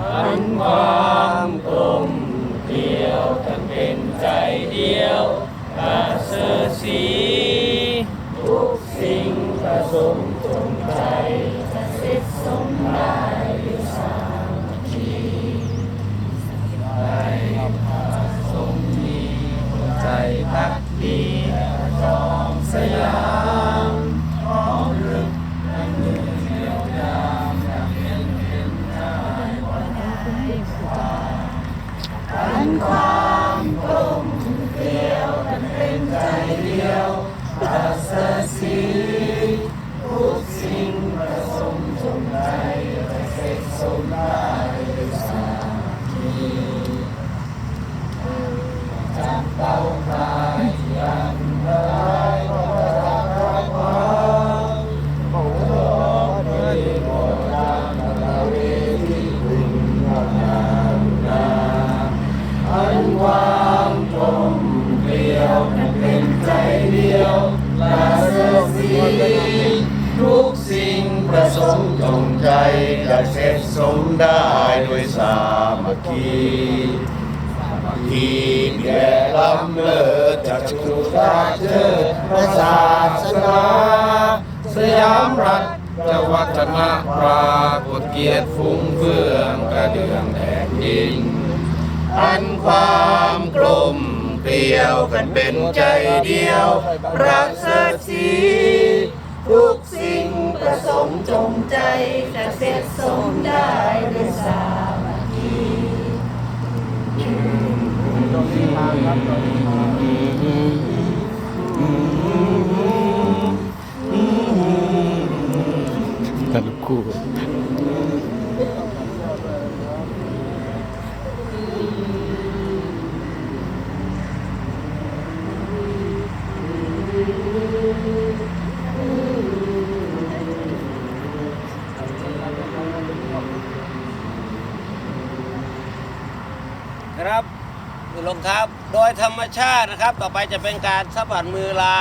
อันความกลมเกลียวกันเป็นใจเดียวประเสริฐสีทุกสิ่งประสมจงใจจะสร็จสมได้ด้วยสามัคคีให้สมมีใจพักดีจอมสยาม ความกลมเกลียวกันเป็นใจเดียวประเสริฐสีทุกสิ่งประสมจงใจจะเสร็จสมได้สามีจำเป้า ยวประเสริฐสีทุกสิ่งประสมจงใจจะเสร็จสมได้โดยสามัคคีทีแย่ลำเลิศจากจุฬาเชิดพระศาสนาสยามรัฐจะวัฒนปรากฏเกียรติฟุ้งเฟื่องกระเดืองแผ่นดินอันความกลม เกลียวกันเป็นใจเดียวประเสริฐสีทุกสิ่งประสมจงใจจะเสร็จสมได้ด้วยสามัคคีแต่ลูกคู่ ครับคุณลงครับ โดยธรรมชาตินะครับ ต่อไปจะเป็นการสะบัดมือลา